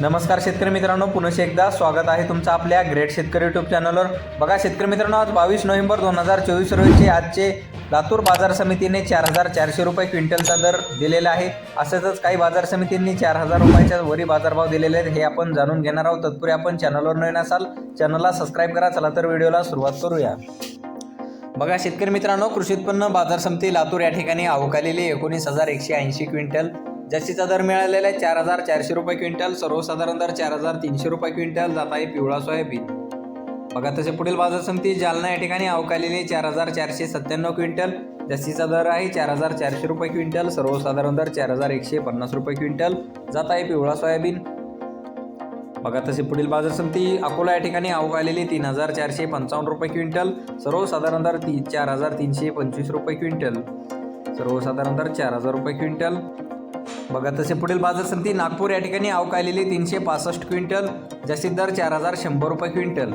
नमस्कार शेतकरी मित्रांनो पुन्हा एकदा स्वागत आहे तुमचं आपल्या ग्रेट शेतकरी यूट्यूब चॅनलवर बघा शेतकरी मित्रांनो आज बावीस नोव्हेंबर दोन हजार चोवीस रोजीचे आजचे लातूर बाजार समितीने चार हजार चारशे रुपये क्विंटलचा दर दिलेला आहे. असंच काही बाजार समितींनी चार हजार रुपयाच्या वरी बाजारभाव दिलेले आहेत हे आपण जाणून घेणार आहोत. तत्पूर्वी आपण चॅनलवर नवीन असाल चॅनलला सबस्क्राईब करा चला तर व्हिडिओला सुरुवात करूया. बघा शेतकरी मित्रांनो कृषी उत्पन्न बाजार समिती लातूर या ठिकाणी अवकालेली एकोणीस हजार एकशे ऐंशी क्विंटल जशीचा दर मिळालेला आहे चार हजार चारशे रुपये क्विंटल सर्वसाधारण दर चार हजार तीनशे रुपये क्विंटल जात आहे पिवळा सोयाबीन. बघा तसे पुढील बाजार समिती जालना या ठिकाणी अवकालेली चार हजार चारशे सत्त्याण्णव क्विंटल जस्तीचा दर आहे चार हजार चारशे रुपये क्विंटल सर्वसाधारण दर चार हजार एकशे पन्नास रुपये क्विंटल जात आहे पिवळा सोयाबीन. बघा तसे पुढील बाजार समिती अकोला या ठिकाणी आवक आलेली तीन हजार चारशे पंचावन्न रुपये क्विंटल सर्वसाधारण दर ती चार हजार तीनशे पंचवीस रुपये क्विंटल. सर्वसाधारण दर चार हजार रुपये क्विंटल. बघा तसे पुढील बाजार समिती नागपूर या ठिकाणी आवक आलेली तीनशे पासष्ट क्विंटल जास्तीत दर चार हजार शंभर रुपये क्विंटल.